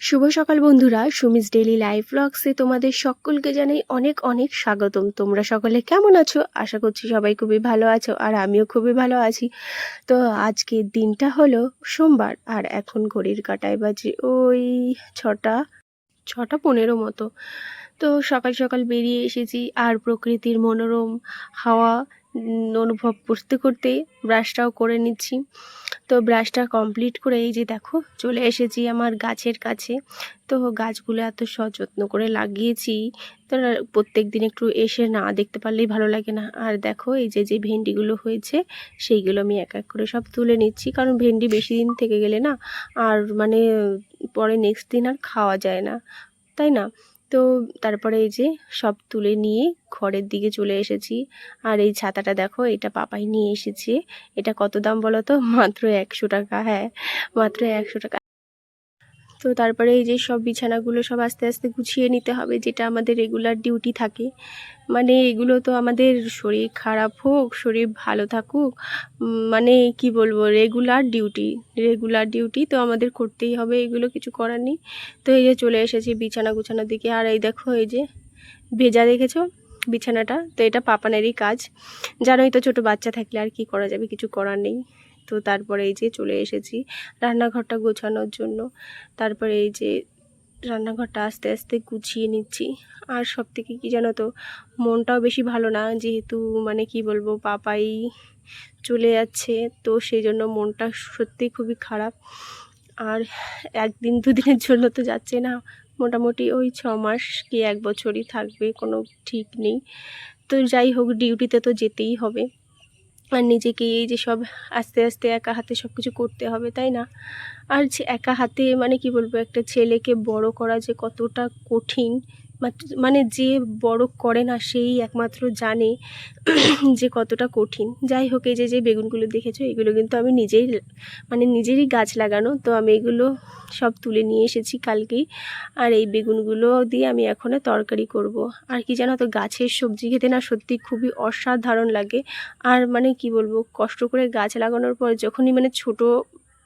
শুভ সকাল বন্ধুরা, Sumi's daily live ব্লগসে তোমাদের সকলকে জানাই অনেক অনেক স্বাগতম। তোমরা সকলে কেমন আছো? আশা করছি সবাই খুবই ভালো আছো আর আমিও খুবই ভালো আছি। তো আজকের দিনটা হলো সোমবার আর এখন ঘড়ির কাটায় বাজে ওই ছটা ছটা পনেরো মতো। তো সকাল সকাল বেরিয়ে এসেছি আর প্রকৃতির মনোরম হাওয়া অনুভব করতে করতে ব্রাশটাও করে নিচ্ছি। তো ব্রাশটা কমপ্লিট করে এই যে দেখো, চলে এসেছি আমার গাছের কাছে। তো গাছগুলো এত সযত্ন করে লাগিয়েছি। তো প্রত্যেক দিন একটু এসে না দেখতে পারলেই ভালো লাগে না। আর দেখো, এই যে যে ভেন্ডিগুলো হয়েছে, সেইগুলো আমি এক এক করে সব তুলে নিচ্ছি। কারণ ভেন্ডি বেশি দিন থেকে গেলে না, আর মানে পরে নেক্সট দিন আর খাওয়া যায় না। তাই না? তো তারপরে এই যে সব তুলে নিয়ে ঘরের দিকে চলে এসেছি। আর এই ছাতাটা দেখো, এটা পাপাই নিয়ে এসেছে। এটা কত দাম বলো তো? মাত্র একশো টাকা হ্যাঁ মাত্র একশো টাকা। তো তারপরে এই যে সব বিছানাগুলো সব আস্তে আস্তে গুছিয়ে নিতে হবে, যেটা আমাদের রেগুলার ডিউটি থাকে। মানে এগুলো তো আমাদের শরীর খারাপ হোক, শরীর ভালো থাকুক মানে কি বলব রেগুলার ডিউটি রেগুলার ডিউটি তো আমাদের করতেই হবে, এগুলো কিছু করার নেই। তো এই যে চলে এসেছি বিছানা গুছানোর দিকে, আর এই দেখো এই যে ভেজা দেখেছ বিছানাটা? তো এটা পাপানেরই কাজ। জানোই তো ছোটো বাচ্চা থাকলে আর কি করা যাবে, কিছু করার নেই। তো তারপরে এই যে চলে এসেছি রান্নাঘরটা গোছানোর জন্য। তারপরে এই যে রান্নাঘরটা আস্তে আস্তে গুছিয়ে নিচ্ছি। আর সব থেকে কী জানো তো, মনটাও বেশি ভালো না, যেহেতু মানে কি বলব, পাপাই চলে যাচ্ছে, তো সেই জন্য মনটা সত্যিই খুবই খারাপ। আর একদিন দুদিনের জন্য তো যাচ্ছে না, মোটামুটি ওই ছ মাস কি এক বছরই থাকবে, কোনো ঠিক নেই। তো যাই হোক, ডিউটিতে তো যেতেই হবে। আর নিজেকে এই যে সব আস্তে আস্তে একা হাতে সব কিছু করতে হবে, তাই না? আর যে একা হাতে মানে কি বলব, একটা ছেলেকে বড় করা যে কতটা কঠিন মানে যে বড় করে না সেই একমাত্র জানে যে কতটা কঠিন। যাই হোক, এই যে যে বেগুনগুলো দেখেছ, এগুলো কিন্তু আমি নিজেই মানে নিজেরই গাছ লাগানো। তো আমি এগুলো সব তুলে নিয়ে এসেছি কালকেই। আর এই বেগুনগুলো দিয়ে আমি এখনও তরকারি করব। আর কি জানো তো, গাছের সবজি খেতে না সত্যি খুবই অসাধারণ লাগে। আর মানে কি বলব, কষ্ট করে গাছ লাগানোর পর যখনই মানে ছোট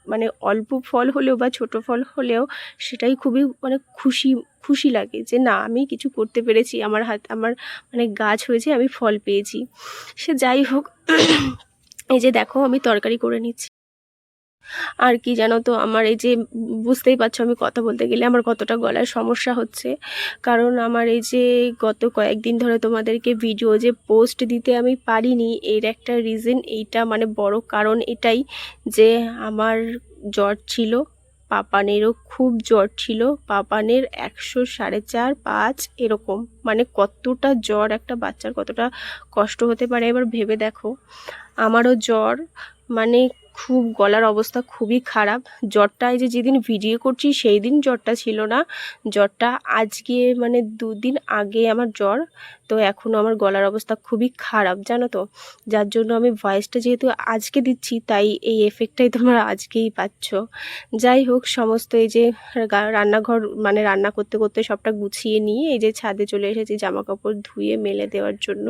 মানে অল্প ফল হলেও বা ছোট ফল হলেও সেটাই খুবই মানে খুশি খুশি লাগে যে না, আমি কিছু করতে পেরেছি, আমার হাত, আমার মানে গাছ হয়েছে, আমি ফল পেয়েছি। সে যাই হোক, এই যে দেখো আমি তরকারি করে নিচ্ছি। আর কি জানো তো, আমার এই যে বুঝতেই পারছ আমি কথা বলতে গেলে আমার কতটা গলায় সমস্যা হচ্ছে। কারণ আমার এই যে গত কয়েকদিন ধরে তোমাদেরকে ভিডিও যে পোস্ট দিতে আমি পারিনি, এর একটা রিজন এইটা মানে বড় কারণ এটাই যে আমার জ্বর ছিল, পাপানেরও খুব জ্বর ছিল, পাপানের একশো সাড়ে চার, পাঁচ এরকম। মানে কতটা জ্বর একটা বাচ্চার, কতটা কষ্ট হতে পারে এবার ভেবে দেখো। আমারও জ্বর মানে খুব গলার অবস্থা খুবই খারাপ। জ্বরটা এই যে যেদিন ভিডিও করছি সেই দিন জ্বরটা ছিল না। জ্বরটা আজকে মানে দুদিন আগে আমার জ্বর। তো এখনও আমার গলার অবস্থা খুবই খারাপ, জানো তো? যার জন্য আমি ভয়েসটা যেহেতু আজকে দিচ্ছি, তাই এই এফেক্টটাই তোমরা আজকেই পাচ্ছ। যাই হোক, সমস্ত এই যে রান্নাঘর মানে রান্না করতে করতে সবটা গুছিয়ে নিয়ে এই যে ছাদে চলে এসেছি জামা কাপড় ধুয়ে মেলে দেওয়ার জন্য।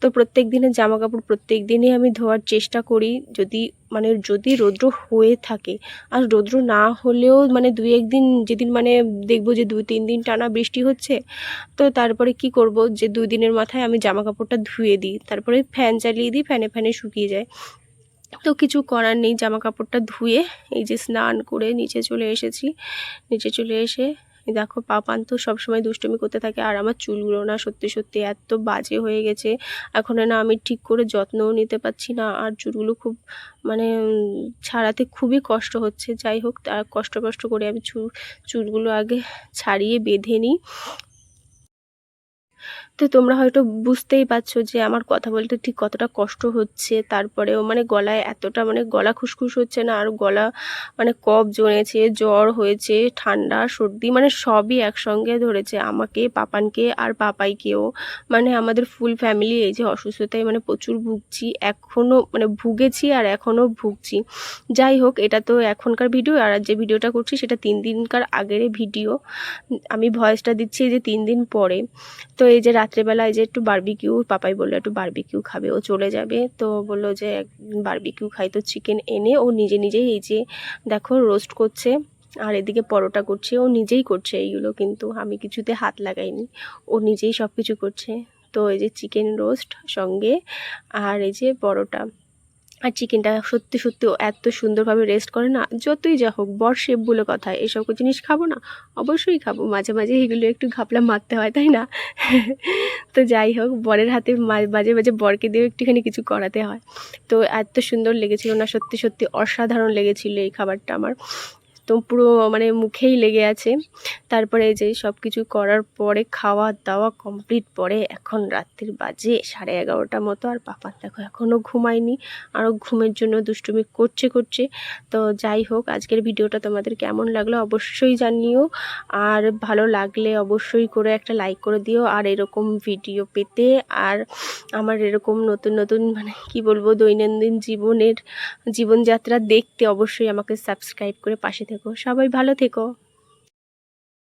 তো প্রত্যেক দিনের জামা কাপড় প্রত্যেক দিনই আমি ধোয়ার চেষ্টা করি, যদি মানে যদি রৌদ্র হয়ে থাকে। আর রৌদ্র না হলেও মানে দুই একদিন যেদিন মানে দেখব যে দুই তিন দিন টানা বৃষ্টি হচ্ছে, তো তারপরে কি করব? যে দুই দিনের মাথায় আমি জামা কাপড়টা ধুয়ে দিই, তারপরে ফ্যান চালিয়ে দিই, ফ্যানে ফ্যানে শুকিয়ে যায়। তো কিছু করার নেই জামা কাপড়টা ধুয়ে এই যে স্নান করে নিচে চলে এসেছি। নিচে চলে এসে দেখো পাপান তো সবসময় দুষ্টুমি করতে থাকে আর আমার চুলগুলো না সত্যি সত্যি এত বাজে হয়ে গেছে। এখন না আমি ঠিক করে যত্নও নিতে পারছি না আর চুলগুলো খুব মানে ছাড়াতে খুবই কষ্ট হচ্ছে। যাই হোক তার কষ্ট কষ্ট করে আমি চুল চুলগুলো আগে ছাড়িয়ে বেঁধে নিই। তো তোমরা হয়তো বুঝতেই পারছ যে আমার কথা বলতে ঠিক কতটা কষ্ট হচ্ছে। তারপরেও মানে গলায় এতটা মানে গলা খুসখুস হচ্ছে না, আর গলা মানে কফ জমেছে, জ্বর হয়েছে, ঠান্ডা, সর্দি মানে সবই একসঙ্গে ধরেছে আমাকে, পাপানকে আর পাপাইকেও। মানে আমাদের ফুল ফ্যামিলি এই যে অসুস্থতায় মানে প্রচুর ভুগছি এখনও মানে ভুগেছি আর এখনও ভুগছি। যাই হোক, এটা তো এখনকার ভিডিও আর যে ভিডিওটা করছি সেটা তিন দিনকার আগের ভিডিও আমি ভয়েসটা দিচ্ছি যে তিন দিন পরে। তো এই যে রাত্রেবেলা এই যে একটু বার্বিকিউ পাপাই বলল একটু বার্বিকিউ খাবে, ও চলে যাবে। তো বলল যে বার্বিকিউ খাই তো চিকেন এনে। ও নিজে নিজেই এই যে, দেখো রোস্ট করছে, আর এদিকে পরোটা করছে, ও নিজেই করছে এইগুলো, কিন্তু আমি কিছুতে হাত লাগাইনি। ও নিজেই সব কিছু করছে। তো এই যে চিকেন রোস্ট সঙ্গে, আর এই যে পরোটা। আর চিকেনটা সত্যি সত্যি এত সুন্দরভাবে রেস্ট করে না, যতই যা হোক, বর শেপ বলে কথা, এসব জিনিস খাব না, অবশ্যই খাব। মাঝে মাঝে এগুলো একটু ঘাপলা মারতে হয়, তাই না? তো যাই হোক, বরের হাতে মাঝে মাঝে বরকে দিয়ে একটুখানি কিছু করাতে হয়। তো এত সুন্দর লেগেছিল না, সত্যি সত্যি অসাধারণ লেগেছিল এই খাবারটা আমার। তো পুরো মানে মুখেই লেগে আছে। তারপরে যে সব কিছু করার পরে খাওয়া দাওয়া কমপ্লিট পরে এখন রাত্রির বাজে সাড়ে এগারোটা মতো আর পাপান দেখো এখনও ঘুমায়নি। আরও ঘুমের জন্য দুষ্টুমি করছে করছে। তো যাই হোক, আজকের ভিডিওটা তোমাদের কেমন লাগল অবশ্যই জানিও। আর ভালো লাগলে অবশ্যই করে একটা লাইক করে দিও। আর এরকম ভিডিও পেতে আর আমার এরকম নতুন নতুন মানে কি বলব দৈনন্দিন জীবনের জীবনযাত্রা দেখতে অবশ্যই আমাকে সাবস্ক্রাইব করে পাশে থেকো সবাই ভালো থেকো।